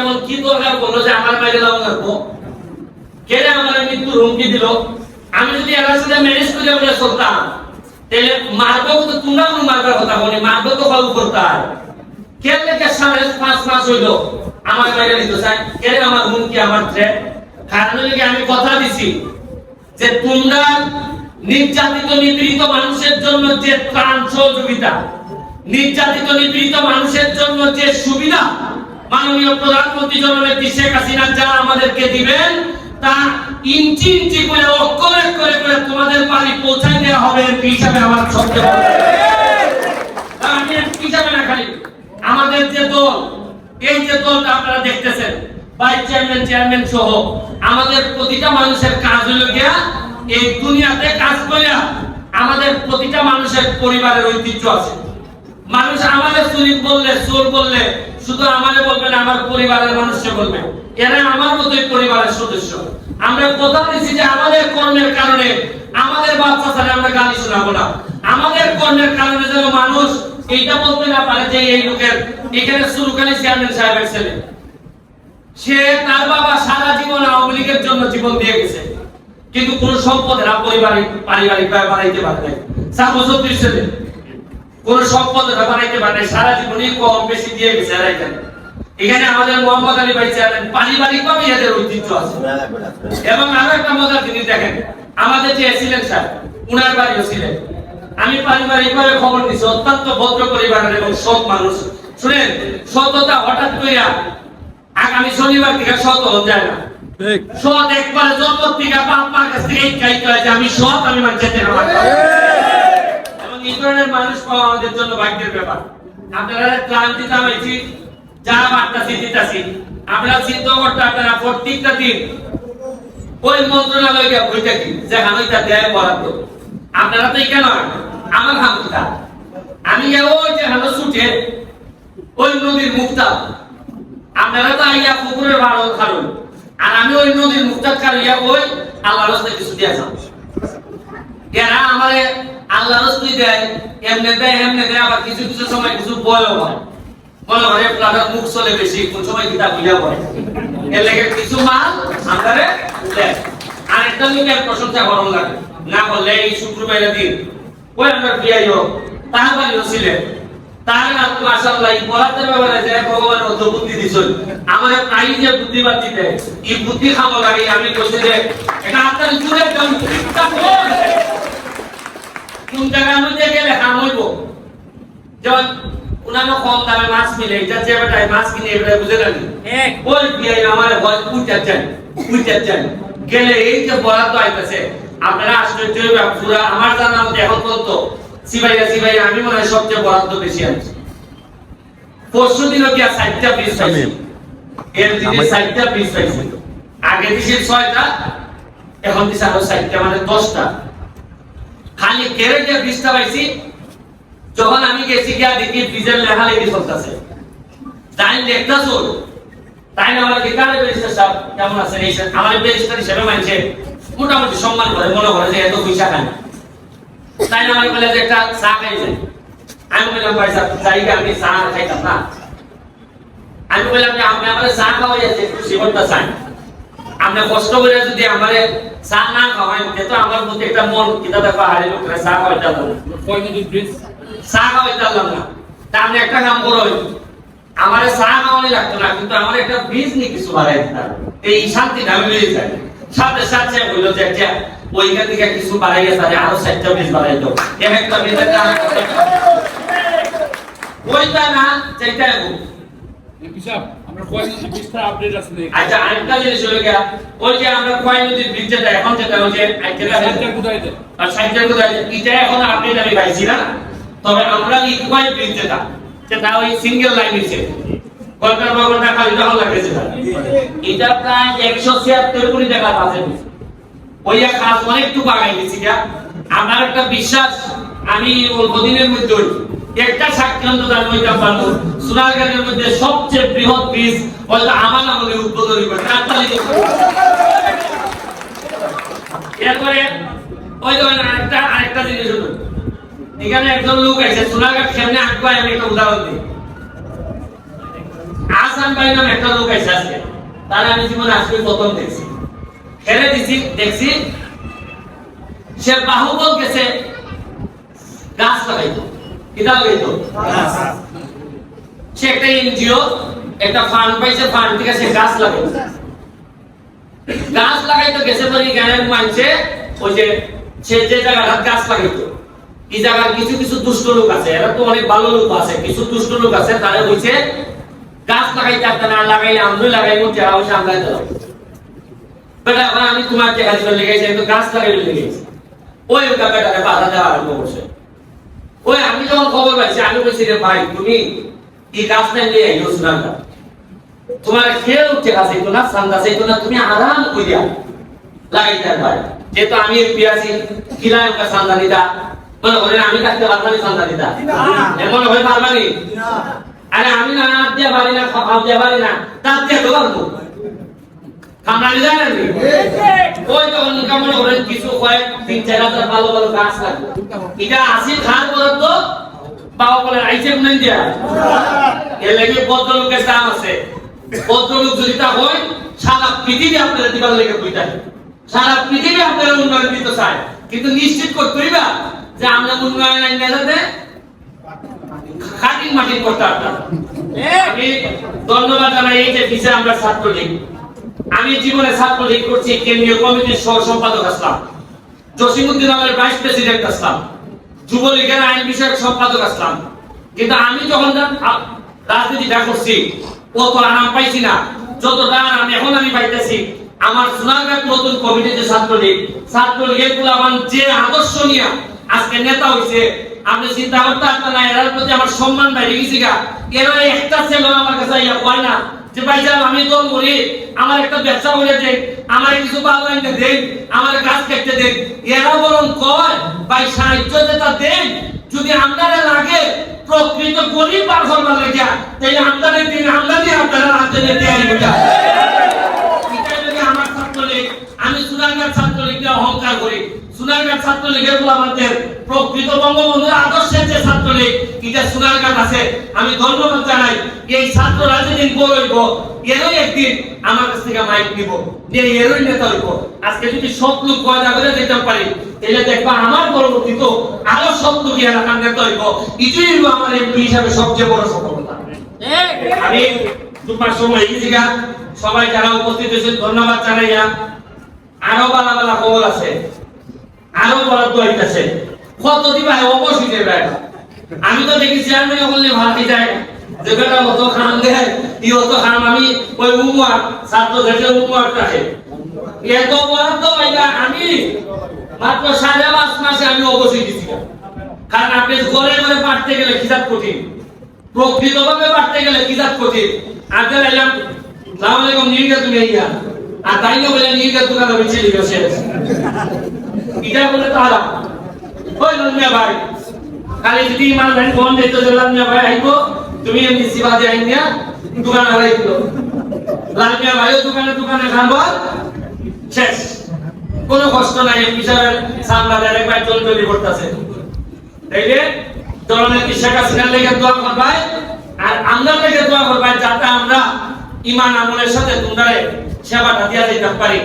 এমন কি দরকার বলল যে, আমার বাইরে লাভ রাখব কে রে আমার মৃত্যুর হুমকি দিল? আমি যদি এর সাথে ম্যানেজ করে, আমরা চলতাম। তাহলে মারবো তো তোমরা কোনো মারবার কথা বলি মারবো তো বাবু করতাম কে লেগে সাড়ে পাঁচ মাস হইল আমার বাইরে দিত স্যার কে রে আমার হুমকি, আমার থ্রেট কারণ লেগে আমি কথা দিছি যে, তোমরা নির্যাতিত, নিপীড়িত মানুষের জন্য যে ত্রাণ সহযোগিতা, নির্যাতিত, নিপীড়িত মানুষের জন্য যে সুবিধা মাননীয় প্রধানমন্ত্রী জননেত্রী শেখ হাসিনা যা আমাদেরকে দিবেন, তা ইঞ্চি ইঞ্চি করে, অক্ষরে করে করে তোমাদের বাড়ি পৌঁছায় দেওয়া হবে এমপি হিসাবে আমার তা আমি এমপি হিসাবে না খালি, আমাদের যে দল, এই যে দলটা আপনারা দেখতেছেন, ভাইস চেয়ারম্যান চেয়ারম্যান সহ, আমাদের প্রতিটা মানুষের কাজ হলো গিয়া এই দুনিয়াতে কাজ করিয়া আমাদের প্রতিটা মানুষের পরিবারের ঐতিহ্য আছে। মানুষ আমাদের চুরি বললে চোর বললে শুধু আমাদের বলবে না আমার পরিবারের মানুষকে বলবে এরা আমার মতোই পরিবারের সদস্য। আমরা কথা দিচ্ছি যে আমাদের কর্মের কারণে আমাদের বাচ্চা ছাড়া আমরা গালি শোনাবো না। আমাদের কর্মের কারণে যেন মানুষ এইটা বলতে না পারে যে এই লোকের এখানে সুরকানি চেয়ারম্যান সাহেবের ছেলে। সে তার বাবা সারা জীবন আওয়ামী লীগের জন্য জীবন দিয়ে গেছে। কিন্তু কোন সম্পদের পারিবারিক পারিবারিক ব্যয় বাড়াইতে পারে নাই। সাপোজ ছেলে। কোন সম্পদ বানাইতে পারে সারা জীবনই কম বেশি দিয়ে গেছে এরা এখানে এখানে আমাদের মোহাম্মদ আলী ভাই চেয়ারম্যান পারিবারিক ভাবে এদের ঐতিহ্য আছে। এবং আরও একটা মজার জিনিস দেখেন আমাদের যে ছিলেন স্যার উনার বাড়িও ছিলেন। আমি পারিবারিক ভাবে খবর দিচ্ছি অত্যন্ত ভদ্র পরিবারের এবং সৎ মানুষ। শুনেন সততা হঠাৎ করিয়া আগামী শনিবার থেকে সৎ হন যায় না। ঠিক। সৎ একবার জন্ম থেকে বাপ মার কাছ থেকে এই কাজ করে যে আমি সৎ আমি এবং এই ধরনের মানুষ পাওয়া আমাদের জন্য ভাগ্যের ব্যাপার। আপনারা ক্লান্তি নামাইছি যা বার্তাছি দিতাছি। আপনারা চিন্তা করতে আপনারা প্রত্যেকটা দিন ওই মন্ত্রণালয়কে বইটা কি যে হামিটা দেয় বরাদ্দ। আপনারা তো কেন আমার হামটা আমি গিয়ে ওই যে হানো ছুটে ওই নদীর মুক্তা আপনারা তো আইয়া পুকুরের ভাড়া খারুন আর আমি ওই নদীর মুক্তা খারুইয়া ওই আল্লাহ রাস্তায় কিছু দিয়ে যাব। এরা আমারে আল্লাহ রস্তুই দেয়? এমনি দেয় এমনি দেয়, আবার কিছু কিছু সময় কিছু বয়ও হয়। মনে হয় প্লাটার মুখ চলে বেশি, কোন সময় কিতা বুঝা পড়ে? এর লেগে কিছু মাল আমাদের দেয় আর একটা লোকের প্রশংসা গরম লাগে। না বললে এই শুক্রবারের দিন ওই আমার বিয়াইও তাহার বাড়িও ছিলেন তার মাশাআল্লাহ, এই পড়াতে ব্যাপারে যে ভগবান অত বুদ্ধি দিছেন, আমার প্রায় যে বুদ্ধিবাদ দিতে। এই বুদ্ধি খাব লাগে আমি কইছি যে, এটা আপনার জুড়ে দাম ঠিকঠাক কোন জায়গার মধ্যে গেলে হাম হইব? যেমন উনানো কম দামে মাছ মিলে এটা যে বেটায় মাছ কিনে এবারে বুঝে রাখি ওই বিয়ে আমার ভয় পুইটা চাই পুইটা চাই। গেলে এই যে বরাদ্দ আইতেছে আপনারা আশ্চর্য হইবেন পুরা আমার জানা মতে এখন পর্যন্ত সিবাইয়া সিবাইয়া আমি মনে হয় সবচেয়ে বরাদ্দ বেশি আছে পরশু দিনও কি আর ষাটটা পিস পাইছি এর দিনে ষাটটা পিস পাইছি আগে দিছি ছয়টা এখন দিছে আরও ষাটটা মানে দশটা। খালি ক্যারেটে বীজটা পাইছি, যখন আমি গেছি গিয়া দেখি বীজের লেখা লেখি চলতেছে। তাই লেখতা চল তাই আমার বিকালে ব্যারিস্টার সাহেব কেমন আছেন এই আমার ব্যারিস্টার হিসেবে মানছে, মোটামুটি সম্মান করে, মনে করে যে এত পয়সা খায়। তাই আমার বলে যে একটা চা খাই যায় আমি বললাম, ভাই সাহেব চাইকে আমি চা খাইতাম না। আমি বললাম যে, আপনি আমার চা খাওয়াই আছে একটু জীবনটা চাই আপনি কষ্ট করে যদি আমারে চা না খাওয়াই তে তো আমার মধ্যে একটা মন কিতা দেখা হারি লোকের চা খাওয়াইতে পারব চা খাওয়াইতে পারলাম না। তা আপনি একটা কাম করো আমার চা খাওয়ানি লাগতো না কিন্তু আমার একটা বীজ নিয়ে কিছু বাড়াই দিতাম এই শান্তিটা আমি মিলে যাই সাথে সাথে বলল যে একটা ওইখান থেকে কিছু বাড়াই গেছে আরে আরও চারটা বীজ বাড়াই দাও এক একটা বীজের দাম ওইটা না চাইটা হিসাব আচ্ছা আরেকটা জিনিস গেল ওই যে আমরা কয় নদীর ব্রিজ যেটা এখন যেটা ওই যে আইটেলা সাইডটা কোথায় দেয়? আর সাইকেল কোথায় এটা? এখন আপডেট আমি পাইছি না। তবে আমরা ইকুয়াই ব্রিজ যেটা সেটা ওই সিঙ্গেল লাইন হয়েছে কলকাতা বগরটা খালি তখন লাগেছে এটা প্রায় একশো ছিয়াত্তর কোটি টাকা আছে। ওই কাজ অনেকটুকু আগাই গেছি গা আমার একটা বিশ্বাস আমি অল্প দিনের মধ্যে। একটা সাক্ষান্ত আমি ওইটা পারব। সোনারগাঁয়ের মধ্যে সবচেয়ে বৃহৎ ব্রিজ হয়তো আমার আমলে উদ্বোধনী করে কাকতালি এরপরে ওই ধরেন আরেকটা আরেকটা জিনিস হলো, এখানে একজন লোক আছে সোনারগাঁ সামনে আঁকবায় আমি একটা উদাহরণ দিই। আসান ভাই নামে একটা লোক আছে আজকে, তার আমি জীবনে আজকে প্রথম দেখছি। খেলে দিছি, দেখছি, সে বাহুবল গেছে, গাছ লাগাইতো। কিতাব লাগাইতো সে একটা এনজিও একটা ফান্ড পাইছে ফান্ড গাছ লাগাইতো গাছ লাগাইতো গেছে পরে মানছে ওই যে সে যে গাছ লাগাইতো জায়গার কিছু কিছু দুষ্ট লোক আছে, এরা তো অনেক ভালো লোক আছে, কিছু দুষ্ট লোক আছে, তারা গাছ লাগাইতে একটা না লাগাইলে লাগাইবো, যারা আমরা বেটা আমি তোমার দিবে লেগেছে গাছ লাগাইলে লেগেছে ওই বেটাকে বাধা দেওয়া আরম্ভ করছে। ওই আমি যখন খবর পাইছি আমি বলছি রে ভাই তুমি এই গাছটা নিয়ে আইও সুনাঙ্গা তোমার খেয়ে উঠছে গাছ এইতো না সান্দা সেইতো না তুমি আরাম করিয়া লাগাইতে ভাই যেহেতু আমি এমপি আছি ওকে সান্দা দিতা? মনে করেন আমি কাটতে পারবানি সান্দা দিতা? এমন হয়ে পারবানি আরে আমি না হাত দিয়ে পারি না খাওয়া দিয়ে পারি না। তার দিয়ে তো পারব। কামড়ানি জানেন নি? ওই করেন কিছু কয়েক তিন চার হাজার ভালো ভালো গাছ লাগবে। এটা আসি খার বাবা বলে গুনেন দিয়া। এর লাগে ভদ্রলোকের দাম আছে। ভদ্রলোক যদি তা হয় সারা পৃথিবী আপনারা দিবার লেগে বইটা সারা পৃথিবী আপনারা উন্নয়ন দিতে চায়। কিন্তু নিশ্চিত করতে হইবা যে আমরা উন্নয়ন আইন যাতে খাটিং মাটিং করতে পারতাম ধন্যবাদ জানাই এই যে বিষয়ে আমরা ছাত্রলীগ। আমি জীবনে ছাত্রলীগ করছি, কেন্দ্রীয় কমিটির সহ সম্পাদক আসলাম। জসিমুদ্দিন আমের ভাইস প্রেসিডেন্ট আসলাম। যুবলীগের আইন বিষয়ক সম্পাদক আসলাম। কিন্তু আমি যখন রাজনীতিটা করছি, অত আরাম পাইছি না। যতটা আরাম এখন আমি পাইতেছি, আমার সোনারঘাট নতুন কমিটিতে ছাত্রলীগ ছাত্রলীগের গুলাবান যে আদর্শ নিয়ে আজকে নেতা হইছে, আপনি চিন্তা করতে পারতেন এরার প্রতি আমার সম্মান বাইরে গেছি গা। এরা একটা ছেলে আমার কাছে ইয়া কয় না যে ভাই সাহেব আমি দল করি আমার একটা ব্যবসা করে দেন, আমার কিছু আইনে দেন, আমার গাছ কেটে দেন। এরা বরং কয়, ভাই, সাহায্য যেটা দেন, যদি আমদারে লাগে, প্রকৃত গরিব বার করবার লেগে তাই আমদারে দিন আমদানি আপনারা হাতে নিতে আইবে এটা যদি আমার ছাত্রলীগ, আমি সুনারগাঁ ছাত্রলীগকে অহংকার করি। সুনারগাঁ ছাত্রলীগেরগুলো আমাদের প্রকৃত বঙ্গবন্ধুর আদর্শের যে ছাত্রলীগ এটা সুনারগাঁ আছে, আমি ধন্যবাদ জানাই। এই ছাত্ররা যেদিন বড় হইব এরই একদিন আমার কাছ থেকে মাইক নিব। যে এরই নেতা হইব। আজকে যদি লোক গয়না করে দিতে পারি, তাহলে দেখবা আমার পরবর্তী তো আরও সব লোক এলাকার নেতা হইব। কিছুই হইব আমার এমপি হিসাবে সবচেয়ে বড় সফলতা। আমি তোমার সময় এই জায়গা, সবাই যারা উপস্থিত হয়েছেন, ধন্যবাদ জানাইয়া আরও বালা বালা খবর আছে। আরও বরাদ্দ হইতেছে। কত দিবা অবশ্যই দেবে। আমি তো দেখি চেয়ারম্যান বললে ভালো যায় যে অত খাম দেয়, ই অত খাম আমি ওই উমুয়ার ছাত্র ঘেটে উমুয়ার কাছে এত বরাদ্দ পাইবা আমি মাত্র সাড়ে পাঁচ মাসে আমি অবশ্যই দিছি। কারণ আপনি ঘরে ঘরে পাঠতে গেলে খিসাব কঠিন? প্রকৃতভাবে বাড়তে গেলে জাত কঠিন? আজকে এলাম সালাম আলাইকুম নিয়ে তুমি আর তাই বলে নিয়ে গিয়ে দোকানে বেঁচে শেষ ওই ভাই খালি যদি ইমান লাইন ফোন দিতে দিলাম না ভাই আইবো, তুমি এমনি সিবা দিয়ে আইন না দোকান হারাই দিল। দোকানে দোকানে খাব শেষ। কোনো কষ্ট নাই সাহেবের সামলাদের একবার চল চলি করতেছে। তাইলে জননেত্রী শেখ হাসিনার লেগে দোয়া আর আমরা লেগে দোয়া করবাই যাতে আমরা ইমান আমলের সাথে তোমরা সেবাটা দিয়া দিতে পারি।